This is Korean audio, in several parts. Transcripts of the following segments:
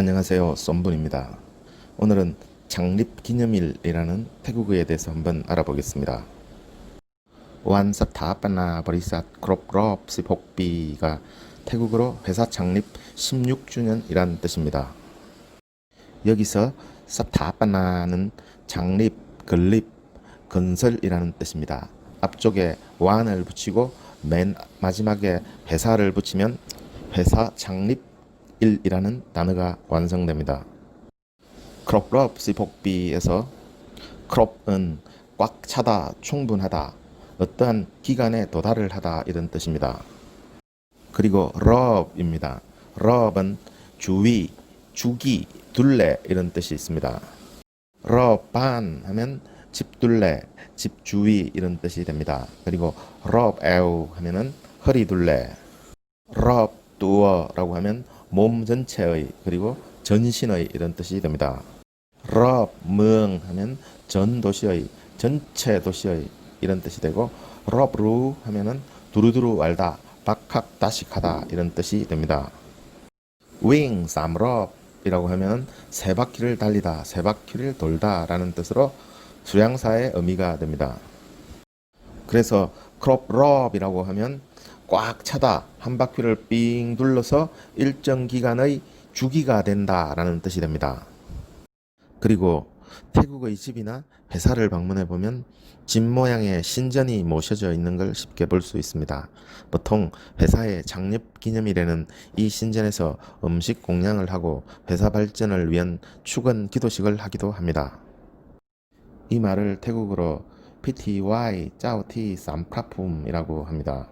안녕하세요. 썸분입니다. 오늘은 창립기념일이라는 태국어에 대해서 한번 알아보겠습니다. 완사타파나 버리삿 크롭럽 16비가 태국어로 회사 창립 16주년이란 뜻입니다. 여기서 사타파나는 창립, 건립, 건설이라는 뜻입니다. 앞쪽에 완을 붙이고 맨 마지막에 회사를 붙이면 회사 창립 일이라는 단어가 완성됩니다. 크롭럽 시복비에서 크롭은 꽉 차다, 충분하다, 어떠한 기간에 도달을 하다 이런 뜻입니다. 그리고 럽입니다. 럽은 주위, 주기, 둘레 이런 뜻이 있습니다. 럽반 하면 집둘레, 집주위 이런 뜻이 됩니다. 그리고 럽에우 하면은 허리 둘레, 럽 두어라고 하면 몸 전체의 그리고 전신의 이런 뜻이 됩니다. 럽명 하면 전 도시의 전체 도시의 이런 뜻이 되고 럽루 하면은 두루두루 알다 박학다식하다 이런 뜻이 됩니다. 윙 삼럽이라고 하면 세 바퀴를 달리다 세 바퀴를 돌다라는 뜻으로 수량사의 의미가 됩니다. 그래서 크롭럽이라고 하면 꽉 차다 한 바퀴를 삥 둘러서 일정 기간의 주기가 된다라는 뜻이 됩니다. 그리고 태국의 집이나 회사를 방문해 보면 집 모양의 신전이 모셔져 있는 걸 쉽게 볼 수 있습니다. 보통 회사의 창립 기념일에는 이 신전에서 음식 공양을 하고 회사 발전을 위한 축원 기도식을 하기도 합니다. 이 말을 태국어로 PTY 짜오티 쌈프라품이라고 합니다.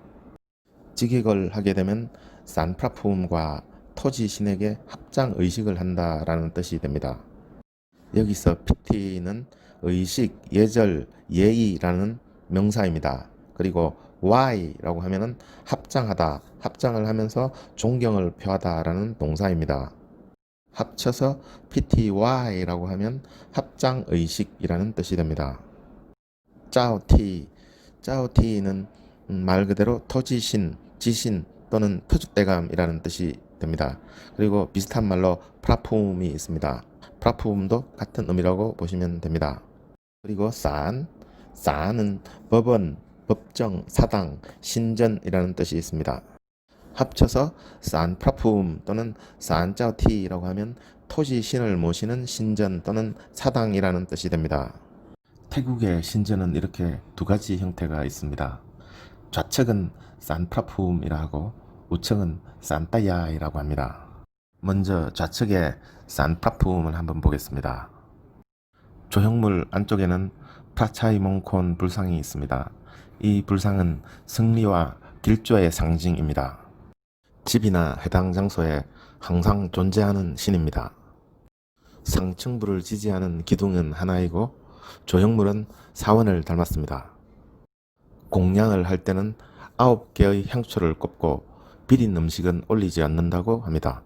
직역을 하게 되면 산프라품과 토지 신에게 합장 의식을 한다라는 뜻이 됩니다. 여기서 PT는 의식, 예절, 예의라는 명사입니다. 그리고 Y라고 하면은 합장하다, 합장을 하면서 존경을 표하다라는 동사입니다. 합쳐서 PTY라고 하면 합장 의식이라는 뜻이 됩니다. 짜오티, 짜오티는 음, 말 그대로 토지신, 지신 또는 터줏대감이라는 뜻이 됩니다. 그리고 비슷한 말로 프라품이 있습니다. 프라품도 같은 의미라고 보시면 됩니다. 그리고 산, 산은 법원, 법정, 사당, 신전이라는 뜻이 있습니다. 합쳐서 산 프라품 또는 산짜오티라고 하면 토지 신을 모시는 신전 또는 사당이라는 뜻이 됩니다. 태국의 신전은 이렇게 두 가지 형태가 있습니다. 좌측은 산프라품이라 하고 우측은 산따야이라고 합니다. 먼저 좌측의 산프라품을 한번 보겠습니다. 조형물 안쪽에는 프라차이몽콘 불상이 있습니다. 이 불상은 승리와 길조의 상징입니다. 집이나 해당 장소에 항상 존재하는 신입니다. 상층부를 지지하는 기둥은 하나이고 조형물은 사원을 닮았습니다. 공양을 할 때는 아홉 개의 향초를 꼽고 비린 음식은 올리지 않는다고 합니다.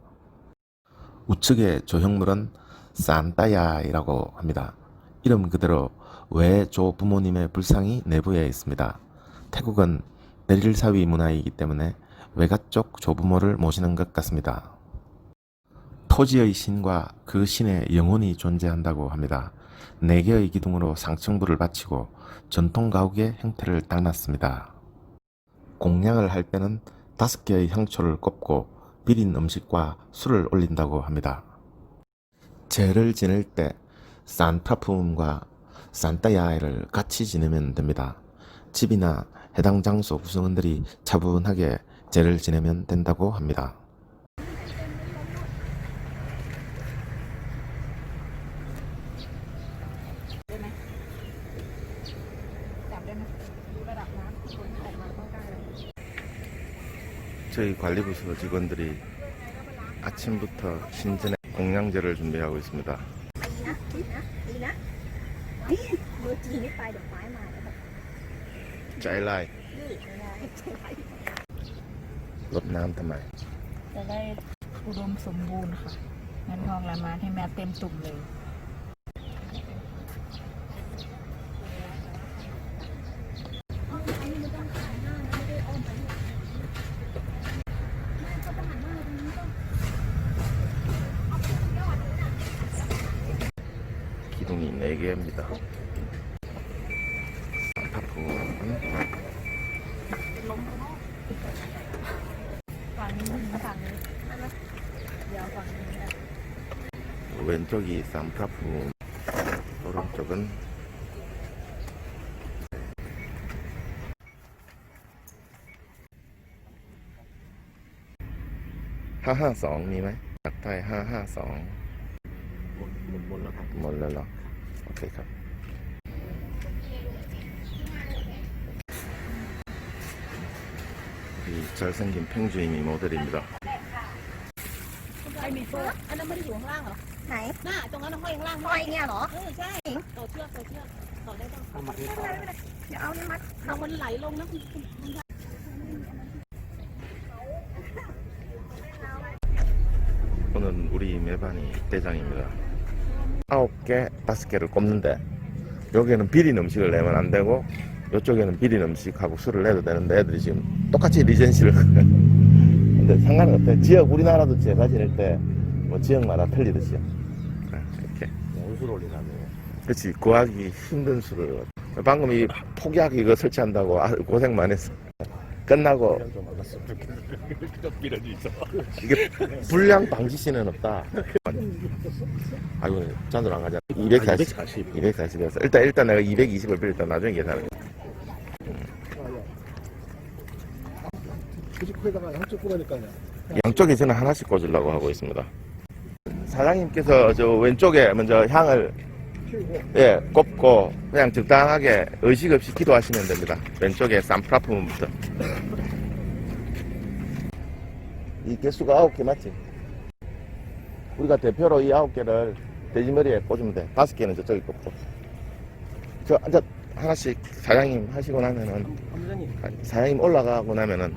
우측의 조형물은 산따야이라고 합니다. 이름 그대로 외조 부모님의 불상이 내부에 있습니다. 태국은 내릴사위 문화이기 때문에 외가 쪽 조부모를 모시는 것 같습니다. 토지의 신과 그 신의 영혼이 존재한다고 합니다. 네 개의 기둥으로 상층부를 바치고 전통 가옥의 형태를 닮았습니다. 공양을 할 때는 다섯 개의 향초를 꼽고 비린 음식과 술을 올린다고 합니다. 제를 지낼 때 산프라품과 산따야이를 같이 지내면 됩니다. 집이나 해당 장소 구성원들이 차분하게 제를 지내면 된다고 합니다. 저희 관리부서 직원들이 아침부터 신전에 공양제를 준비하고 있습니다. ดีนะมือจีนนี่ไปดอกไม้มาแล้วแบบ 짜일라이 ยืดไม่ได้ใช่ไหม รดน้ำทำไม จะได้อุดมสมบูรณ์ค่ะเงินทองไหลมาให้แม่เต็มตุ่มเลย 4개입니다. 파품 ฝั่งนี้ฝั่งนี้เดี๋ยวฝั่งนี้นะ 왼쪽이 쌈파품 오른쪽은 하하สองมีไหมปักใต้ห้าห้าสอง หมดหมดหมดแล้วครับ หมดแล้วเหรอ โอเคครับ 이 잘생긴 팽주임이 모델입니다. ไอมีเฟอร์อันนั้นไม่ได้อยู่ข้างล่างเหรอ ไหน หน้าตรงนั้นห้อยข้างล่าง ห้อยเนี่ยเหรอ เออใช่ต่อเชือกต่อเชือกต่อได้ต้อง เอามาให้ ไม่ ต่อ เป็นไรไม่เป็นไรเดี๋ยวเอานี่มัด เอามันไหลลงนะคุณคุณ 오늘 우리 매반이 대장입니다. 아홉 개, 다섯 개를 꼽는데 여기는 비린 음식을 내면 안 되고 이쪽에는 비린 음식하고 술을 내도 되는데 애들이 지금 똑같이 리젠시를 근데 상관은 없대. 지역 우리나라도 제사 지낼 때 뭐 지역마다 틀리듯이 이렇게 온술 올리라고. 그렇지 구하기 힘든 술을 방금 이 폭약 이거 설치한다고 아, 고생 많이 했어. 끝나고 이런 좀 알았으면 좋겠는데. 좀 밀어주죠. 이게 불량 방지 시는 없다. 아이고 잔으로 안 가자. 240. 240. 240이었어. 일단 일단 내가 220을 빌렸다. 나중에 계산할게. 굳이 코에다가 양쪽 꽂으니까요. 양쪽에 저는 하나씩 꽂으려고 하고 있습니다. 사장님께서 저 왼쪽에 먼저 향을 예 꼽고 그냥 적당하게 의식 없이 기도하시면 됩니다. 왼쪽에 쌈프라품부터. 이 개수가 아홉 개 맞지? 우리가 대표로 이 아홉 개를 돼지머리에 꽂으면 돼. 다섯 개는 저쪽에 꽂고. 저 앉아 하나씩 사장님 하시고 나면은 사장님 올라가고 나면은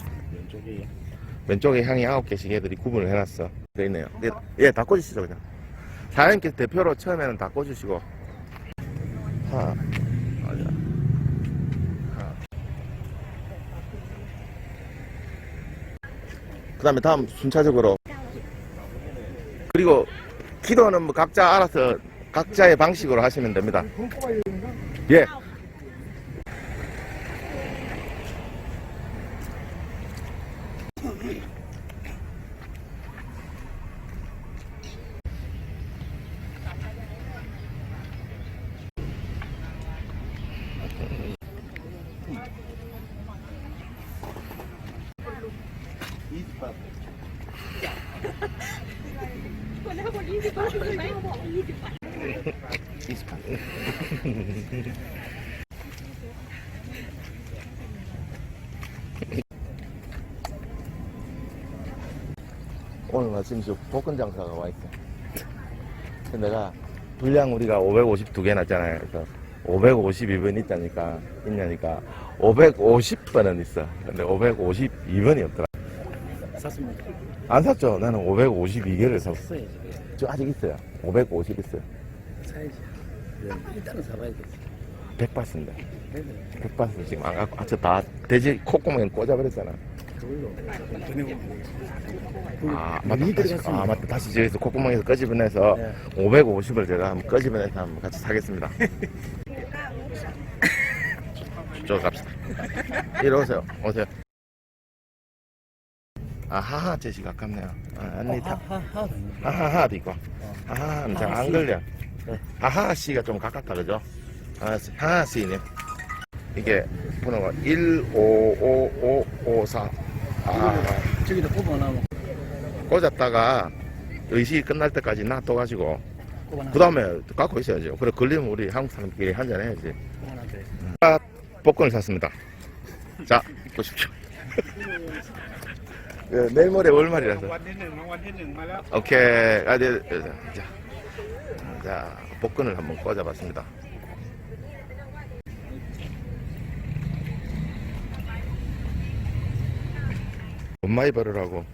왼쪽에 향이 아홉 개씩 애들이 구분을 해놨어. 돼 있네요. 예, 예, 다 꽂으시죠 그냥. 사장님께서 대표로 처음에는 다 꽂으시고 하나, 맞아. 하나. 그다음에 다음 순차적으로 그리고 기도는 뭐 각자 알아서 각자의 방식으로 하시면 됩니다. 예. 오늘 마침 저 복근 장사가 와 있어. 그래서 내가 분량 우리가 552개 났잖아요. 그래서 552번 있다니까 있냐니까 550번은 있어. 근데 552번이 없더라. 샀습니다. 안 샀죠? 나는 552개를 샀어. 써야지. 저 아직 있어요. 550 있어요. 사야지. 네, 일단은 사봐야겠지. 100바스인데. 네네. 100바스 지금 안 갖고, 아, 저 다 돼지 콧구멍에 꽂아버렸잖아. 그걸로 전해보면 아, 맞다. 다시. 아, 맞다. 다시 저기서 콧구멍에서 끄집어내서 네. 550을 제가 한번 끄집어내서 한번 같이 사겠습니다. 저 갑시다. 이리 오세요. 오세요. 아, 하하, 제시 가깝네요. 아, 안니 타. 하하. 하하하도 있고. 하하는 잘안 걸려. 하하 씨가 좀 가깝다 그죠? 아, 하하 씨님. 이게 번호가 155554 아, 저기도 뽑아놔 뭐. 꽂았다가 의식이 끝날 때까지 놔둬가지고 그 다음에 갖고 있어야죠. 그래 걸리면 우리 한국 사람끼리 한잔 해야지. 아, 음. 복권을 샀습니다. 자 보십시오. 네, 내일 모레 월말이라서. 오케이. 아, 네, 네, 네. 자. 자, 복근을 한번 꽂아봤습니다. 엄마이 벌으라고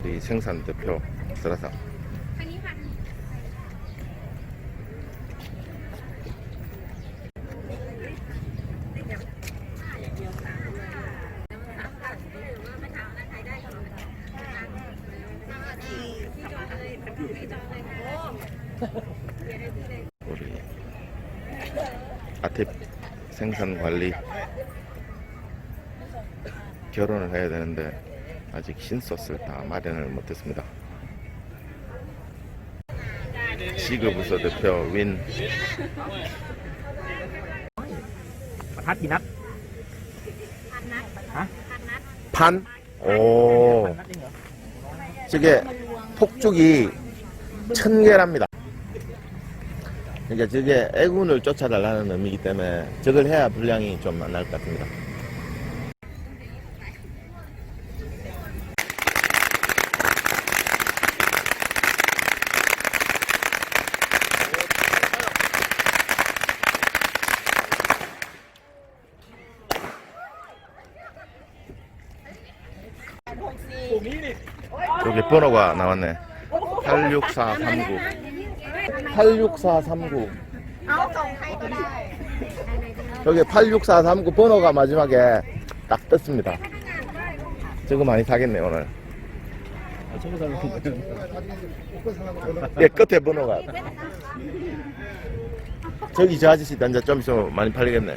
우리 생산 대표 설아사 우리 아팁 생산 관리 결혼을 해야 되는데 아직 신소스를 다 마련을 못했습니다. 시그부서 대표 윈 ประทัดกี่นัด 판. 오, นัดจริงเหรอ 저게 폭죽이 천 개랍니다. 그러니까 저게 애군을 쫓아달라는 의미이기 때문에 저걸 해야 분량이 좀 안 날 것 같습니다. 여기 번호가 나왔네. 86439 86439 저기 86439 번호가 마지막에 딱 떴습니다. 저거 많이 사겠네 오늘. 예 끝에 번호가. 저기 저 아저씨 단자 좀 있으면 많이 팔리겠네.